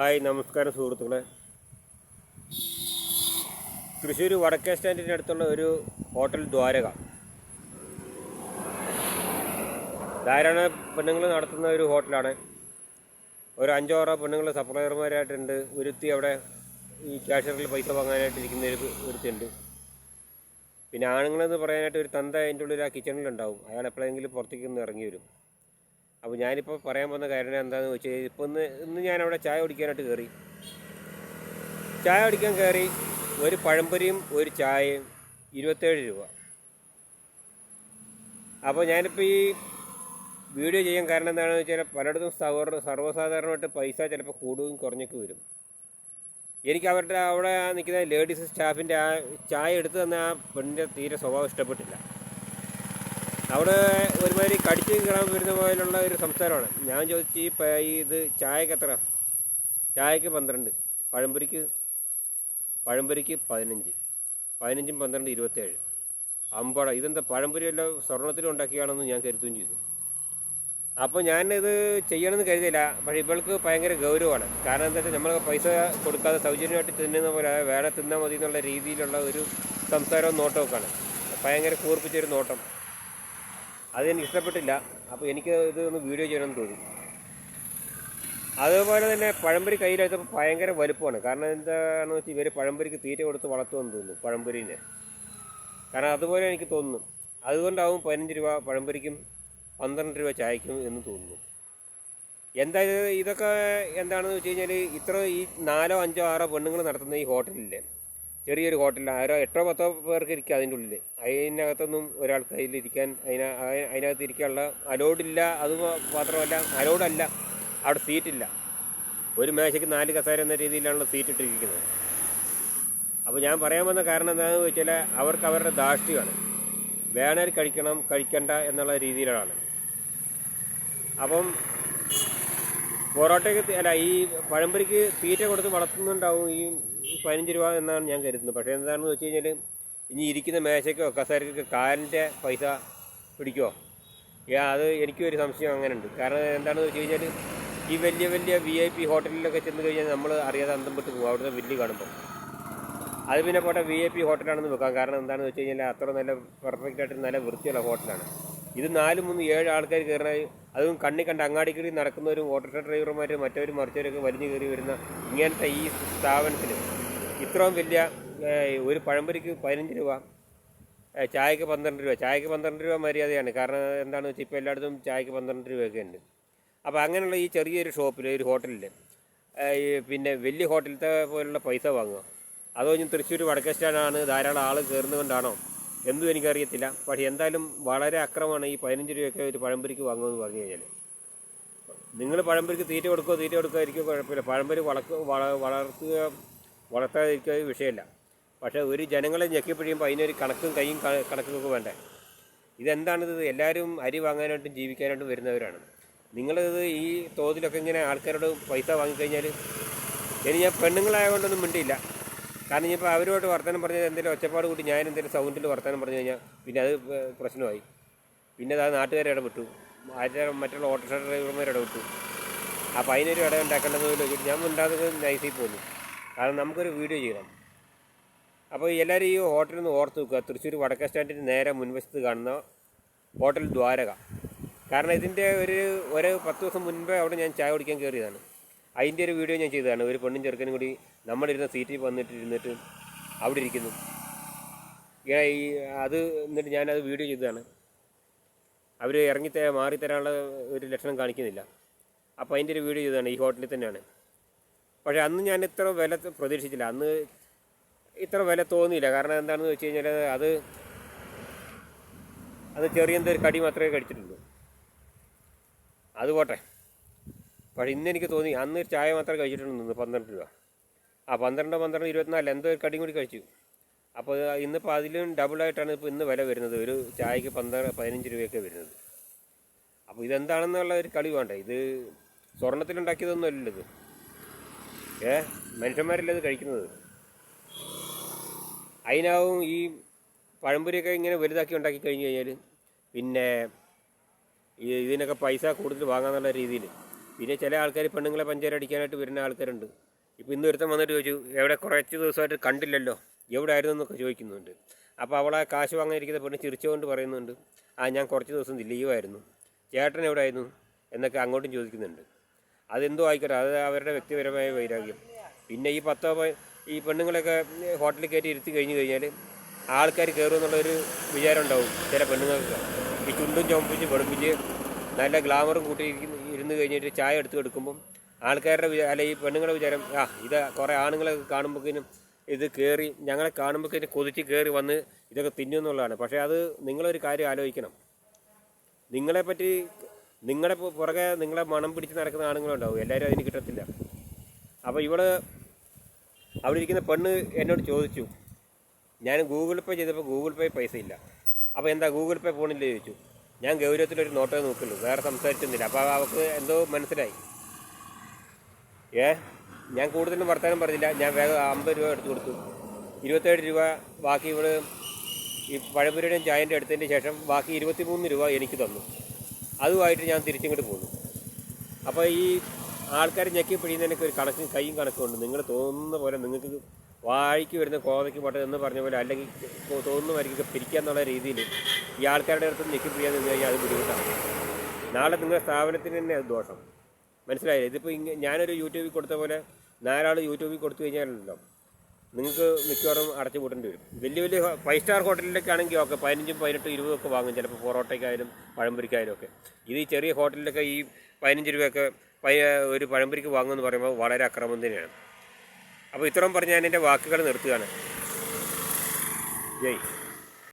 Hi നമസ്കാരം സുഹൃത്തുക്കളെ. തൃശ്ശൂർ വടക്കേ സ്റ്റാൻഡിന്റെ അടുത്തുള്ള ഒരു ഹോട്ടൽ ദ്വാരക. ധാരാളം പെണ്ണുങ്ങൾ നടത്തുന്ന ഒരു ഹോട്ടലാണ്. ഒരു അഞ്ചോ ആറോ പെണ്ണുങ്ങൾ സപ്ലയർമാരായിട്ടുണ്ട്. ഒരുത്തി അവിടെ ഈ ക്യാഷ്യറിൽ പൈസ വാങ്ങാനായിട്ട് ഇരിക്കുന്ന ഒരു ഒരുത്തിയുണ്ട്. പിന്നെ ആണുങ്ങളെന്ന് പറയാനായിട്ട് ഒരു തന്ത അതിന്റെ ഉള്ളിൽ ആ കിച്ചണിലുണ്ടാവും. അയാൾ എപ്പോഴെങ്കിലും പുറത്തേക്ക് ഒന്ന് ഇറങ്ങി വരും. അപ്പോൾ ഞാനിപ്പോൾ പറയാൻ പോകുന്ന കാര്യം എന്താണെന്ന് വെച്ച് കഴിഞ്ഞാൽ ഇപ്പോൾ ഇന്ന് ഇന്ന് ഞാൻ അവിടെ ചായ കുടിക്കാനായിട്ട് കയറി ചായ കുടിക്കാൻ കയറി ഒരു പഴംപൊരിയും ഒരു ചായയും ഇരുപത്തേഴ് രൂപ. അപ്പോൾ ഞാനിപ്പോൾ ഈ വീഡിയോ ചെയ്യാൻ കാരണം എന്താണെന്ന് വെച്ചാൽ പലയിടത്തും സർവ സർവസാധാരണമായിട്ട് പൈസ ചിലപ്പോൾ കൂടുകയും കുറഞ്ഞൊക്കെ വരും. എനിക്ക് അവരുടെ അവിടെ നിൽക്കുന്ന ലേഡീസ് സ്റ്റാഫിന്റെ ആ ചായ എടുത്തു തന്ന ആ പെണ്ണിന്റെ തീരെ സ്വഭാവം ഇഷ്ടപ്പെട്ടില്ല. അവിടെ ഒരുമാതിരി കടിച്ച് കിടാൻ വരുന്ന പോലുള്ള ഒരു സംസാരമാണ്. ഞാൻ ചോദിച്ചു ഈ ഇത് ചായക്ക് എത്ര? ചായക്ക് പന്ത്രണ്ട് പഴംപൊരിക്ക് പഴംപൊരിക്ക് പതിനഞ്ച് പതിനഞ്ചും പന്ത്രണ്ട് ഇരുപത്തേഴ്. അമ്പട ഇതെന്താ പഴംപൊരി എല്ലാം സ്വർണത്തിൽ ഉണ്ടാക്കിയാണെന്ന് ഞാൻ കരുതുകയും ചെയ്തു. അപ്പോൾ ഞാനിത് ചെയ്യണമെന്ന് കരുതിയില്ല പക്ഷേ ഇവൾക്ക് ഭയങ്കര ഗൗരവമാണ്. കാരണം എന്താ വെച്ചാൽ നമ്മൾ പൈസ കൊടുക്കാതെ സൗജന്യമായിട്ട് തിന്നുന്ന പോലെ വേറെ തിന്നാൽ മതി എന്നുള്ള രീതിയിലുള്ള ഒരു സംസാരവും നോട്ടമൊക്കെയാണ് ഭയങ്കര കൂർപ്പിച്ചൊരു നോട്ടം. അതെനിക്ക് ഇഷ്ടപ്പെട്ടില്ല അപ്പോൾ എനിക്ക് ഇത് ഒന്ന് വീഡിയോ ചെയ്യണമെന്ന് തോന്നി അതുപോലെ തന്നെ പഴംപൊരി കയ്യിലെടുത്തപ്പോൾ ഭയങ്കര വലുപ്പമാണ്. കാരണം എന്താണെന്ന് വെച്ചാൽ ഇവർ പഴംപൊരിക്ക് തീറ്റ കൊടുത്ത് വളർത്തുമെന്ന് തോന്നുന്നു പഴംപൊരിനെ. കാരണം അതുപോലെ എനിക്ക് തോന്നുന്നു. അതുകൊണ്ടാവും പതിനഞ്ച് രൂപ പഴംപൊരിക്കും പന്ത്രണ്ട് രൂപ ചായക്കും എന്ന് തോന്നുന്നു. എന്താ ഇത് ഇതൊക്കെ എന്താണെന്ന് വെച്ച് കഴിഞ്ഞാൽ ഇത്ര ഈ നാലോ അഞ്ചോ ആറോ പെണ്ണുങ്ങൾ നടത്തുന്ന ഈ ഹോട്ടലില്ലേ? ചെറിയൊരു ഹോട്ടലാണ് ആരോ എട്ടോ പത്തോ പേർക്ക് ഇരിക്കുക അതിന്റെ ഉള്ളിൽ. അതിനകത്തൊന്നും ഒരാൾക്ക് അതിലിരിക്കാൻ അതിന അതിനകത്ത് ഇരിക്കാനുള്ള അലോഡില്ല അത് മാത്രമല്ല അലോഡല്ല അവിടെ സീറ്റില്ല ഒരു മേശയ്ക്ക് നാല് കസേര എന്ന രീതിയിലാണല്ലോ സീറ്റ് ഇട്ടിരിക്കുന്നത്. അപ്പോൾ ഞാൻ പറയാൻ വന്ന കാരണം എന്താണെന്ന് വെച്ചാൽ അവർക്ക് അവരുടെ ധാർഷ്ട്യമാണ്. വേണേൽ കഴിക്കണം കഴിക്കണ്ട എന്നുള്ള രീതിയിലാണ്. അപ്പം പൊറോട്ടയ്ക്ക് അല്ല ഈ പഴംപൊരിക്ക് തീറ്റ കൊടുത്ത് വളർത്തുന്നുണ്ടാവും ഈ പതിനഞ്ച് രൂപ എന്നാണ് ഞാൻ കരുതുന്നത്. പക്ഷേ എന്താണെന്ന് വെച്ച് കഴിഞ്ഞാൽ ഇനി ഇരിക്കുന്ന മേശയ്ക്കോ കസേരക്കൊക്കെ കാലിന്റെ പൈസ പിടിക്കുമോ യാ അത് എനിക്കും ഒരു സംശയം അങ്ങനെ ഉണ്ട് കാരണം എന്താണെന്ന് വെച്ച് കഴിഞ്ഞാൽ ഈ വലിയ വലിയ വി ഐ പി ഹോട്ടലിലൊക്കെ ചെന്ന് കഴിഞ്ഞാൽ നമ്മൾ അറിയാതെ അന്തം വിട്ട് പോകും. അവിടുത്തെ ബില്ല് കാണുമ്പോൾ അത് പിന്നെ പോട്ടെ വി ഐ പി ഹോട്ടലാണെന്ന് വെക്കാം. കാരണം എന്താണെന്ന് വെച്ച് കഴിഞ്ഞാൽ അത്ര നല്ല പെർഫെക്റ്റ് ആയിട്ട് നല്ല വൃത്തിയുള്ള ഹോട്ടലാണ്. ഇത് നാല് മൂന്ന് ഏഴ് ആൾക്കാർ കയറുന്ന അതും കണ്ണി കണ്ട് അങ്ങാടിക്കൂടി നടക്കുന്നവരും ഓട്ടോറിക്ഷ ഡ്രൈവർമാരും മറ്റവരും മറിച്ചവരൊക്കെ വലിഞ്ഞു കയറി വരുന്ന ഇങ്ങനത്തെ ഈ സ്ഥാപനത്തിൽ ഇത്രയും വലിയ ഒരു പഴംപൊരിക്ക് പതിനഞ്ച് രൂപ ചായക്ക് പന്ത്രണ്ട് രൂപ. ചായക്ക് പന്ത്രണ്ട് രൂപ മര്യാദയാണ്. കാരണം എന്താണെന്ന് വെച്ചാൽ ഇപ്പോൾ എല്ലായിടത്തും ചായക്ക് പന്ത്രണ്ട് രൂപയൊക്കെ ഉണ്ട്. അപ്പോൾ അങ്ങനെയുള്ള ഈ ചെറിയൊരു ഷോപ്പിൽ ഒരു ഹോട്ടലിൽ പിന്നെ വലിയ ഹോട്ടലത്തെ പോലുള്ള പൈസ വാങ്ങുക. അതോ ഇനി തൃശ്ശൂർ വടക്കേ സ്റ്റാൻഡാണ് ധാരാളം ആൾ കയറുന്നതുകൊണ്ടാണോ എന്തും എനിക്കറിയത്തില്ല. പക്ഷേ എന്തായാലും വളരെ അക്രമമാണ് ഈ പതിനഞ്ച് രൂപയൊക്കെ ഒരു പഴംപൊരിക്ക് വാങ്ങുമെന്ന് പറഞ്ഞു കഴിഞ്ഞാൽ നിങ്ങൾ പഴംപൊരിക്ക് തീറ്റ കൊടുക്കുകയോ തീറ്റ കൊടുക്കാതിരിക്കുകയോ കുഴപ്പമില്ല. പഴംപൊരി വളക്ക് വള വളർത്തുക വളർത്താതിരിക്കുക വിഷയമല്ല. പക്ഷേ ഒരു ജനങ്ങളെ ഞെക്കിപ്പിഴിയുമ്പോൾ അതിനൊരു കണക്കും കൈയും കണക്കും കണക്കൊക്കെ വേണ്ടേ? ഇതെന്താണിത്? എല്ലാവരും അരി വാങ്ങാനായിട്ടും ജീവിക്കാനായിട്ടും വരുന്നവരാണ്. നിങ്ങളിത് ഈ തോതിലൊക്കെ ഇങ്ങനെ ആൾക്കാരോട് പൈസ വാങ്ങിക്കഴിഞ്ഞാൽ ഇനി ഞാൻ പെണ്ണുങ്ങളായതുകൊണ്ടൊന്നും മിണ്ടിയില്ല. കാരണം ഇനിയിപ്പോൾ അവരുമായിട്ട് വർത്തമാനം പറഞ്ഞാൽ എന്തെങ്കിലും ഒച്ചപ്പാട് കൂട്ടി ഞാൻ എന്തെങ്കിലും സൗണ്ടിൽ വർത്തമാനം പറഞ്ഞു കഴിഞ്ഞാൽ പിന്നെ അത് പ്രശ്നമായി. പിന്നെ അത് നാട്ടുകാരെ ഇടപെട്ടു മറ്റുള്ള ഓട്ടോറിക്ഷ ഡ്രൈവർമാർ ഇടപെട്ടു അപ്പോൾ അതിനൊരു ഇട ഉണ്ടാക്കേണ്ടതെന്ന് വെച്ചിട്ട് ഞാൻ ഉണ്ടാകുന്നത് നൈസിൽ പോന്നു. കാരണം നമുക്കൊരു വീഡിയോ ചെയ്യണം. അപ്പോൾ എല്ലാവരും ഈ ഹോട്ടലിൽ നിന്ന് ഓർത്ത് വെക്കുക. തൃശ്ശൂർ വടക്കേ സ്റ്റാൻഡിന്റെ നേരെ മുൻവശത്ത് കാണുന്ന ഹോട്ടൽ ദ്വാരക. കാരണം ഇതിന്റെ ഒരു ഒരു പത്ത് ദിവസം മുൻപേ അവിടെ ഞാൻ ചായ കുടിക്കാൻ കയറിയതാണ് അതിന്റെ ഒരു വീഡിയോ ഞാൻ ചെയ്തതാണ്. ഒരു പെണ്ണും ചെറുക്കനും കൂടി നമ്മളിരുന്ന സീറ്റിൽ വന്നിട്ട് ഇരുന്നിട്ട് അവിടെ ഇരിക്കുന്നു. ഈ അത് എന്നിട്ട് ഞാനത് വീഡിയോ ചെയ്തതാണ്. അവർ ഇറങ്ങി മാറി തരാനുള്ള ഒരു ലക്ഷണം കാണിക്കുന്നില്ല. അപ്പോൾ അതിന്റെ ഒരു വീഡിയോ ചെയ്തതാണ് ഈ ഹോട്ടലിൽ തന്നെയാണ്. പക്ഷേ അന്ന് ഞാൻ ഇത്ര വില പ്രതീക്ഷിച്ചില്ല. അന്ന് ഇത്ര വില തോന്നിയില്ല. കാരണം എന്താണെന്ന് വെച്ച് കഴിഞ്ഞാൽ അത് അത് ചെറിയ എന്തൊരു കടി മാത്രമേ കഴിച്ചിട്ടുള്ളൂ. അത് പോട്ടെ. പക്ഷേ ഇന്ന് എനിക്ക് തോന്നി അന്ന് ഒരു ചായ മാത്രമേ കഴിച്ചിട്ടുള്ളൂ പന്ത്രണ്ട് രൂപ. ആ പന്ത്രണ്ട് പന്ത്രണ്ട് ഇരുപത്തിനാല് എന്തോ ഒരു കടിയും കൂടി കഴിച്ചു. അപ്പോൾ ഇന്നിപ്പോൾ അതിലും ഡബിളായിട്ടാണ് ഇപ്പോൾ ഇന്ന് വില വരുന്നത്. ഒരു ചായക്ക് പന്ത്രണ്ട് പതിനഞ്ച് രൂപയൊക്കെ വരുന്നത്. അപ്പോൾ ഇതെന്താണെന്നുള്ള ഒരു കളി വേണ്ടേ? ഇത് സ്വർണത്തിലുണ്ടാക്കിയതൊന്നും അല്ലല്ലോ ഇത്. ഏ? മനുഷ്യന്മാരല്ലേ ഇത് കഴിക്കുന്നത്? അതിനാവും ഈ പഴംപൊരിയൊക്കെ ഇങ്ങനെ വലുതാക്കി ഉണ്ടാക്കി കഴിഞ്ഞ് കഴിഞ്ഞാൽ പിന്നെ ഇതിനൊക്കെ പൈസ കൂടുതൽ വാങ്ങാന്നുള്ള രീതിയിൽ. പിന്നെ ചില ആൾക്കാർ പെണ്ണുങ്ങളെ പഞ്ചാര അടിക്കാനായിട്ട് വരുന്ന ആൾക്കാരുണ്ട്. ഇപ്പോൾ ഇന്ന് ഒരുത്തൻ വന്നിട്ട് ചോദിച്ചു എവിടെ കുറച്ച് ദിവസമായിട്ട് കണ്ടില്ലല്ലോ? എവിടെ ആയിരുന്നു എന്നൊക്കെ ചോദിക്കുന്നുണ്ട്. അപ്പോൾ അവളെ കാശ് വാങ്ങാനിരിക്കുന്ന പെണ്ണ് ചിരിച്ചുകൊണ്ട് പറയുന്നുണ്ട് ആ ഞാൻ കുറച്ച് ദിവസം ലീവായിരുന്നു ചേട്ടൻ എവിടെ ആയിരുന്നു എന്നൊക്കെ അങ്ങോട്ടും ചോദിക്കുന്നുണ്ട്. അതെന്തോ ആയിക്കോട്ടെ അത് അവരുടെ വ്യക്തിപരമായ വൈരാഗ്യം. പിന്നെ ഈ പത്തോ ഈ പെണ്ണുങ്ങളൊക്കെ ഹോട്ടലിൽ കയറ്റി ഇരുത്തി കഴിഞ്ഞ് കഴിഞ്ഞാൽ ആൾക്കാർ കയറും എന്നുള്ളൊരു വിചാരം ഉണ്ടാവും ചില പെണ്ണുങ്ങൾക്ക് ഈ ചുണ്ടും ചുമപ്പിച്ച് വെളുപ്പിച്ച് നല്ല ഗ്ലാമറും കൂട്ടി ഇരുന്ന് കഴിഞ്ഞിട്ട് ചായ എടുത്ത് എടുക്കുമ്പം ആൾക്കാരുടെ അല്ല ഈ പെണ്ണുങ്ങളുടെ വിചാരം ആ ഇത് കുറേ ആണുങ്ങളെ കാണുമ്പോഴേക്കും ഇത് കയറി ഞങ്ങളെ കാണുമ്പോഴേക്കും കൊതിച്ച് കയറി വന്ന് ഇതൊക്കെ തിന്നും എന്നുള്ളതാണ്. പക്ഷേ അത് നിങ്ങളൊരു കാര്യം ആലോചിക്കണം. നിങ്ങളെ പറ്റി നിങ്ങളുടെ പുറകെ നിങ്ങളെ മണം പിടിച്ച് നടക്കുന്ന ആണുങ്ങളുണ്ടാവും. എല്ലാവരും അതിന് കിട്ടത്തില്ല. അപ്പോൾ ഇവിടെ അവിടെ ഇരിക്കുന്ന പെണ്ണ് എന്നോട് ചോദിച്ചു. ഞാൻ ഗൂഗിൾ പേ ചെയ്തപ്പോൾ ഗൂഗിൾ പേ പൈസ ഇല്ല. അപ്പോൾ എന്താ ഗൂഗിൾ പേ ഫോണിൽ ചോദിച്ചു. ഞാൻ ഗൗരവത്തിലൊരു നോട്ടേ നോക്കുള്ളൂ. വേറെ സംസാരിച്ചൊന്നുമില്ല. അപ്പോൾ അവൾക്ക് എന്തോ മനസ്സിലായി. ഏ? ഞാൻ കൂടുതലും വർത്തമാനം പറഞ്ഞില്ല. ഞാൻ വേഗം അമ്പത് രൂപ എടുത്തു കൊടുത്തു. ഇരുപത്തേഴ് രൂപ ബാക്കി ഇവിടെ ഈ പഴംപുരയുടെയും ചായന്റെ എടുത്തതിന് ശേഷം ബാക്കി ഇരുപത്തി മൂന്ന് രൂപ എനിക്ക് തന്നു. അതുമായിട്ട് ഞാൻ തിരിച്ചിങ്ങോട്ട് പോന്നു. അപ്പോൾ ഈ ആൾക്കാർ ഞെക്കി പിടിയുന്നതിനൊക്കെ ഒരു കണക്കും കൈയും കണക്കുണ്ട് നിങ്ങൾ തോന്നുന്ന പോലെ നിങ്ങൾക്ക് വാഴയ്ക്ക് വരുന്ന കോതയ്ക്ക് പട്ടം എന്ന് പറഞ്ഞ പോലെ അല്ലെങ്കിൽ തോന്നുന്ന തോന്നുന്ന പിരിക്കുക പിരിക്കാന്നുള്ള രീതിയിൽ ഈ ആൾക്കാരുടെ അടുത്ത് ഞെക്കി പിഴിയാൻ നിന്ന് കഴിഞ്ഞാൽ അത് ബുദ്ധിമുട്ടാണ്. നാളെ നിങ്ങളുടെ സ്ഥാപനത്തിന് തന്നെ അത് ദോഷം. മനസ്സിലായില്ലേ? ഇതിപ്പോൾ ഇങ്ങനെ ഞാനൊരു യൂട്യൂബിൽ കൊടുത്ത പോലെ നാലാൾ യൂട്യൂബിൽ കൊടുത്തു കഴിഞ്ഞാലല്ലോ നിങ്ങൾക്ക് മിക്കവാറും അടച്ചു പൂട്ടേണ്ടി വരും. വലിയ വലിയ ഫൈവ് സ്റ്റാർ ഹോട്ടലിലൊക്കെ ആണെങ്കിൽ ഒക്കെ പതിനഞ്ചും പതിനെട്ടും ഇരുപതും ഒക്കെ വാങ്ങും ചിലപ്പോൾ പൊറോട്ടയ്ക്കായാലും പഴംപൊരിക്കായാലും ഒക്കെ. ഇത് ഈ ചെറിയ ഹോട്ടലിലൊക്കെ ഈ പതിനഞ്ച് രൂപയൊക്കെ പയ- ഒരു പഴംപൊരിക്ക് വാങ്ങുമെന്ന് പറയുമ്പോൾ വളരെ അക്രമം തന്നെയാണ്. അപ്പോൾ ഇത്രയും പറഞ്ഞ് ഞാൻ എന്റെ വാക്കുകൾ നിർത്തുകയാണ്. ജയ്.